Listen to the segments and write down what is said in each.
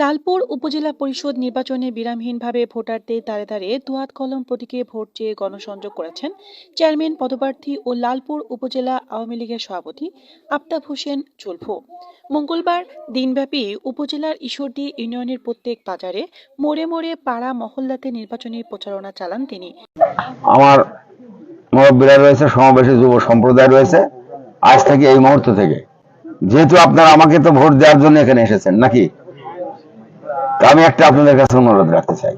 লালপুর উপজেলা পরিষদ নির্বাচনে বিরামহীনভাবে ভোটারদের দ্বারে দ্বারে দুয়াত কলম প্রতীকে ভোট চেয়ে গণসংযোগ করেছেন চেয়ারম্যান, পদপ্রার্থী ও লালপুর উপজেলা আওয়ামী লীগের সভাপতি আফতাব হোসেন চুলফু। মঙ্গলবার দিনব্যাপী উপজেলার ঈশ্বরদী ইউনিয়নের প্রত্যেক বাজারে মোড়ে মোড়ে পাড়া মহল্লাতে নির্বাচনী প্রচারণা চালান তিনি। আমার মুরব্বীরা রয়েছে, সমাবেশী যুব সম্প্রদায় রয়েছে, আজ থেকে এই মুহূর্ত থেকে। যেহেতু আপনারা আমাকে তো ভোট দেওয়ার জন্য এখানে এসেছেন, নাকি? আমি একটা আপনাদের কাছে অনুরোধ রাখতে চাই।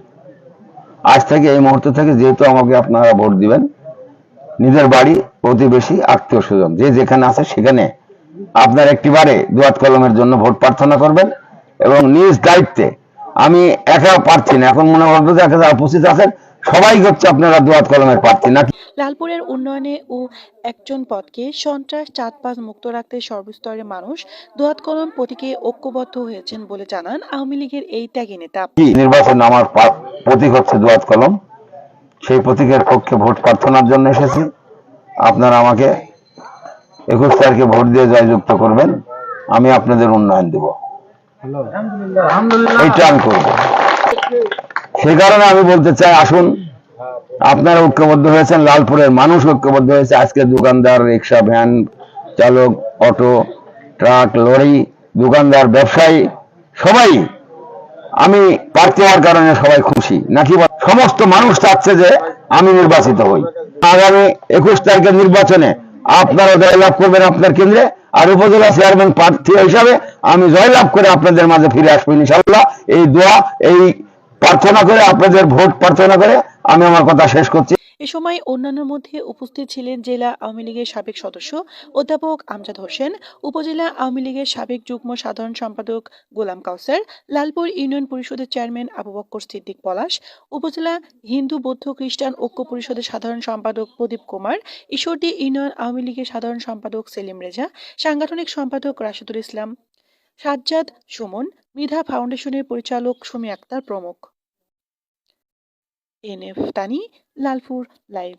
আজ থেকে, এই মুহূর্ত থেকে যেহেতু আমাকে আপনারা ভোট দিবেন, নিজের বাড়ি, প্রতিবেশী আত্মীয় স্বজন যে যেখানে আছে সেখানে আপনার একটিবারে দুয়াত কলমের জন্য ভোট প্রার্থনা করবেন এবং নিজ দায়িত্বে আমি একা পারছি না। এখন মনে করব যে একা যারা উপস্থিত আছেন সবাই হচ্ছে আপনারা দুয়াত কলমের প্রার্থী নাকি? লালপুরের উন্নয়নে ও একজন পদকে সন্ত্রাস চাঁদপাস মুক্ত রাখতে সর্বস্তরের মানুষ দোয়াত কলম প্রতীকে ঐক্যবদ্ধ হয়েছেন বলে জানান আওয়ামী লীগের এই ত্যাগী নেতা। নির্বাচন আমার প্রতীক হচ্ছে দুয়াত কলম। সেই প্রতীকের পক্ষে ভোট প্রার্থনার জন্য এসেছি। আপনারা আমাকে একুশ তারিখে ভোট দিয়ে জয়যুক্ত করবেন। আমি আপনাদের উন্নয়ন দেব। এইটা আমি করব। সেই কারণে আমি বলতে চাই, আসুন। আপনারা ঐক্যবদ্ধ হয়েছেন, লালপুরের মানুষ ঐক্যবদ্ধ হয়েছে। আজকে দোকানদার, রিক্সা, ভ্যান চালক, অটো, ট্রাক, লরি, দোকানদার, ব্যবসায়ী, সবাই। আমি প্রার্থী হওয়ার কারণে সবাই খুশি। নাকি সমস্ত মানুষ চাচ্ছে যে আমি নির্বাচিত হই। আগামী একুশ তারিখের নির্বাচনে আপনারা জয়লাভ করবেন আপনার কেন্দ্রে। আর উপজেলা চেয়ারম্যান প্রার্থী হিসাবে আমি জয়লাভ করে আপনাদের মাঝে ফিরে আসব ইনশাল্লাহ এই দোয়া, এই প্রার্থনা করে, আপনাদের ভোট প্রার্থনা করে, আমি আমার কথা শেষ করছি। এ সময় অন্যান্যের মধ্যে উপস্থিত ছিলেন জেলা আওয়ামী লীগের সাবেক সদস্য অধ্যাপক আমজাদ হোসেন, উপজেলা আওয়ামী লীগের সাবেক যুগ্ম সাধারণ সম্পাদক গোলাম কাউসার, লালপুর ইউনিয়ন পরিষদের চেয়ারম্যান আবু বক্কর সিদ্দিক পলাশ, উপজেলা হিন্দু বৌদ্ধ খ্রিস্টান ঐক্য পরিষদের সাধারণ সম্পাদক প্রদীপ কুমার, ঈশ্বরদী ইউনিয়ন আওয়ামী লীগের সাধারণ সম্পাদক সেলিম রেজা, সাংগঠনিক সম্পাদক রাশিদুল ইসলাম, সাজ্জাদ সুমন, মৃধা ফাউন্ডেশনের পরিচালক সুমি আক্তার প্রমুখ। এনএফ তানি লালপুর লাইভ